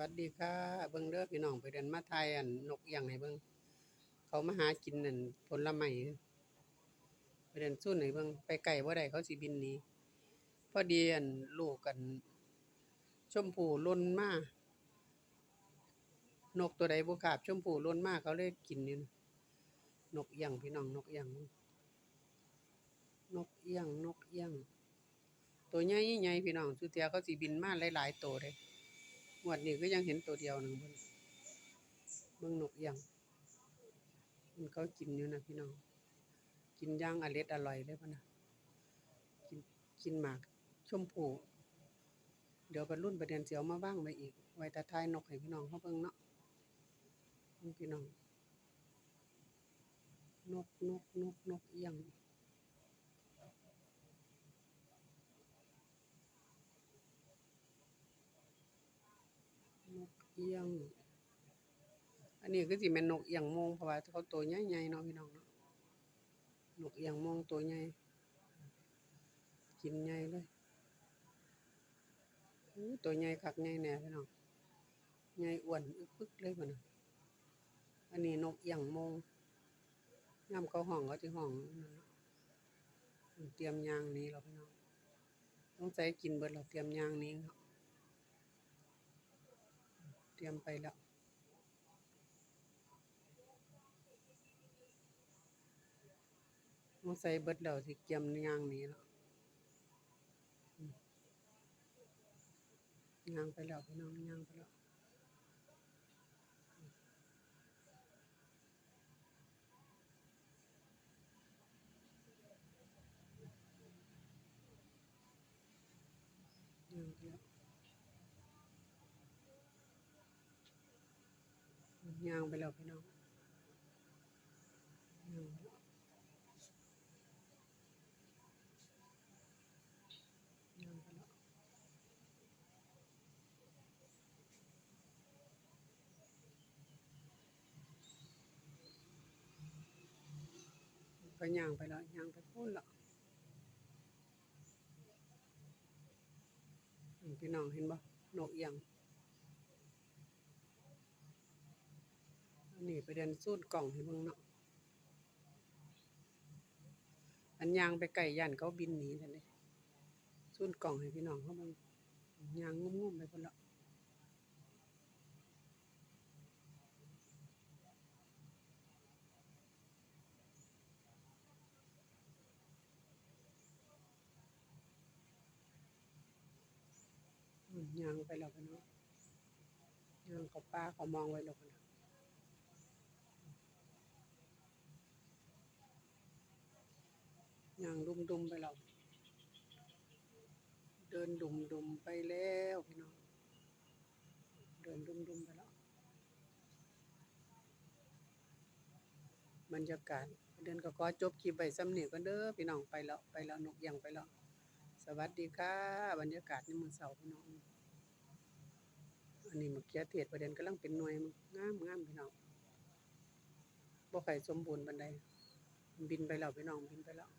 วัสดีค่ะ เบิ่งเด้อพี่น้องไปเดินมาไทยอันนกเอียงให้เบิ่งเขามาหากินนั่นผลไม้ไปเดินสู้ให้เบิ่งไปไกลบ่ได้เขาสิบินนี้พอดีอันลูกกันชมพูล้นมานกตัวใดบ่คาบชมพูล้นมากเขาเลยกินอยู่นะนกเอียงพี่น้องนกเอียงนกเอียงนกเอียง ตัวใหญ่ๆพี่น้องสุเทียเขาสิบินมาหลายๆตัวเลย งวดนี้ก็ยังเห็นตัวเดียวหนึ่งเบิ่งเบิ่งนกเอียงมันก็กินอยู่นะพี่น้อง กินย่างอร็ดอร่อยเลยพ่นนะกินกินหมากชมพูเดี๋ยวบรรลุนประเด็นเสียวมาว่างไว้อีก ไว้แตาทายนกให้พี่น้องเขาเบิ่งเนาะพี่น้อง นกนกนกนกเอียง นก เอียง อันนี้คือสิแม่นนกเอียงมงเพราะว่าเขาตัวใหญ่ๆเนาะพี่น้องเนาะนกเอียงมงตัวใหญ่กินใหญ่เลยตัวใหญ่คักใหญ่แน่พี่น้องใหญ่อ้วนอึกปึกเลยพุ่นอันนี้นกเอียงมงยามเขาห้องเขาสิห้องเตรียมยางนี้แล้วพี่น้องต้องใส่กินเบิดแล้วเตรียมยางนี้เนาะ เตรียมไปแล้วมอใส่เบิดแล้วสิเกียมย่างนี้แล้วย่างไปแล้วพี่น้องย่างไปแล้วย่างไปแล้ว ย่างไปแล้วพี่น้องย่างไปแล้วย่างไปแล้วก็ย่างไปแล้วย่างไปพูนแล้วพี่น้องเห็นบ่นกเอียง นนี้ไปเดินสูดกล่องให้เบิ่งเนาะอันยางไปไก่ยันเขาบินหนีนั่นเลยสูดกล่องให้พี่น้องเขาเบิ่งยางงุ่มๆไปพุ่นละอืมยางไปแล้วพี่น้องยางเขาป้าเขามองไว้แล้วพุ่นน่ะ ยางดุมๆไปแล้วเดินดุมๆไปแล้วพี่น้องเดินดุมๆไปแล้วบรรยากาศเดินก็ขอจบคลิปไว้ซ้ำนี่กันเด้อพี่น้องไปแล้วไปแล้วนกยังไปแล้วสวัสดีค่ะบรรยากาศในมือเสาพี่น้องอันนี้มะเขือเทศประเด็นกำลังเป็นหน่วยมั้งงามงามพี่น้องบ่ค่สมบูรณ์ปานใดบินไปแล้วพี่น้องบินไปแล้ว